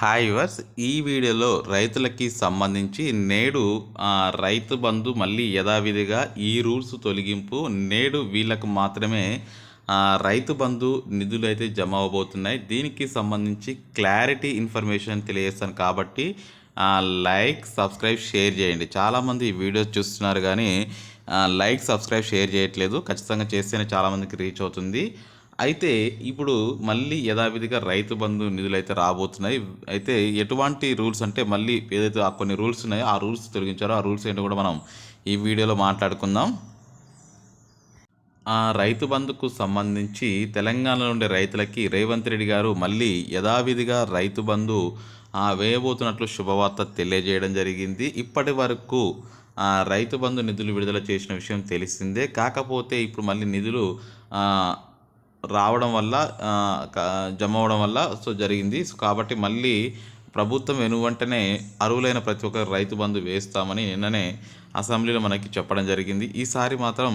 Hi verse ఈ వీడియోలో రైతులకి సంబంధించి నేడు రైతు బంధు మళ్ళీ యథావిధిగా ఈ రూల్స్ తొలగింపు నేడు వీళ్ళకు మాత్రమే రైతు బంధు నిధులు అయితే జమ అవబోతున్నాయి. దీనికి సంబంధించి క్లారిటీ ఇన్ఫర్మేషన్ తెలియజేస్తాను కాబట్టి లైక్ సబ్స్క్రైబ్ షేర్ చేయండి. చాలామంది ఈ వీడియోస్ చూస్తున్నారు కానీ లైక్ సబ్స్క్రైబ్ షేర్ చేయట్లేదు. ఖచ్చితంగా చేస్తేనే చాలామందికి రీచ్ అవుతుంది. అయితే ఇప్పుడు మళ్ళీ యథావిధిగా రైతు బంధు నిధులు అయితే రాబోతున్నాయి. అయితే ఎటువంటి రూల్స్ అంటే మళ్ళీ ఏదైతే ఆ కొన్ని రూల్స్ ఉన్నాయో ఆ రూల్స్ తొలగించారో ఆ రూల్స్ ఏంటో కూడా మనం ఈ వీడియోలో మాట్లాడుకుందాం. ఆ రైతు బంధుకు సంబంధించి తెలంగాణలో ఉండే రైతులకి రేవంత్ రెడ్డి గారు మళ్ళీ యథావిధిగా రైతు బంధు వేయబోతున్నట్లు శుభవార్త తెలియజేయడం జరిగింది. ఇప్పటి వరకు రైతు బంధు నిధులు విడుదల చేసిన విషయం తెలిసిందే. కాకపోతే ఇప్పుడు మళ్ళీ నిధులు రావడం వల్ల జమ అవడం వల్ల సో జరిగింది. సో కాబట్టి మళ్ళీ ప్రభుత్వం వెనువంటనే అర్హులైన ప్రతి ఒక్క రైతు బంధు వేస్తామని నిన్ననే అసెంబ్లీలో మనకి చెప్పడం జరిగింది. ఈసారి మాత్రం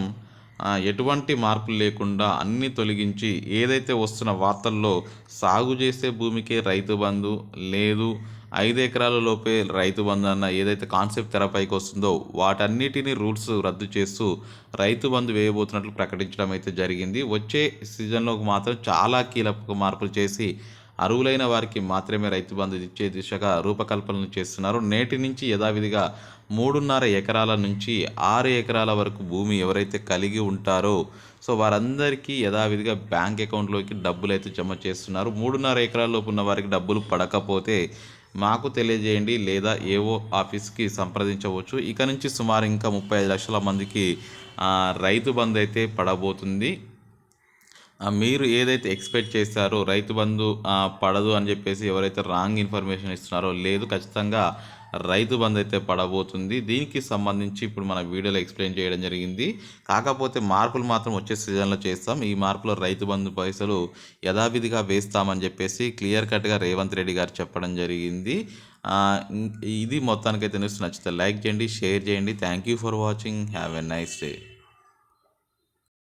ఎటువంటి మార్పులు లేకుండా అన్నీ తొలగించి ఏదైతే వస్తున్న వార్తల్లో సాగు చేసే భూమికే రైతు బంధు లేదు ఐదు ఎకరాల లోపే రైతు బంధు అన్న ఏదైతే కాన్సెప్ట్ తెరపైకి వస్తుందో వాటన్నిటిని రూల్స్ రద్దు చేస్తూ రైతు బంధు వేయబోతున్నట్లు ప్రకటించడం అయితే జరిగింది. వచ్చే సీజన్లోకి మాత్రం చాలా కీలక మార్పులు చేసి అరువులైన వారికి మాత్రమే రైతు బంధు ఇచ్చే దిశగా రూపకల్పనలు చేస్తున్నారు. నేటి నుంచి యథావిధిగా మూడున్నర ఎకరాల నుంచి ఆరు ఎకరాల వరకు భూమి ఎవరైతే కలిగి ఉంటారో సో వారందరికీ యథావిధిగా బ్యాంక్ అకౌంట్లోకి డబ్బులు అయితే జమ చేస్తున్నారు. మూడున్నర ఎకరాల లోపు ఉన్న వారికి డబ్బులు పడకపోతే మాకు తెలియజేయండి లేదా ఏవో ఆఫీస్కి సంప్రదించవచ్చు. ఇక నుంచి సుమారు ఇంకా ముప్పై ఐదు లక్షల మందికి రైతు బంద్ అయితే పడబోతుంది. మీరు ఏదైతే ఎక్స్పెక్ట్ చేస్తారో రైతు బంధు పడదు అని చెప్పేసి ఎవరైతే రాంగ్ ఇన్ఫర్మేషన్ ఇస్తున్నారో లేదు ఖచ్చితంగా రైతు బంధు అయితే పడబోతుంది. దీనికి సంబంధించి ఇప్పుడు మన వీడియోలో ఎక్స్ప్లెయిన్ చేయడం జరిగింది. కాకపోతే మార్పులు మాత్రం వచ్చే సీజన్లో చేస్తాం. ఈ మార్పులో రైతు బంధు పైసలు యథావిధిగా వేస్తామని చెప్పేసి క్లియర్ కట్గా రేవంత్ రెడ్డి గారు చెప్పడం జరిగింది. ఇది మొత్తానికైతే న్యూస్ నచ్చితే లైక్ చేయండి షేర్ చేయండి. Thank you for watching have a nice day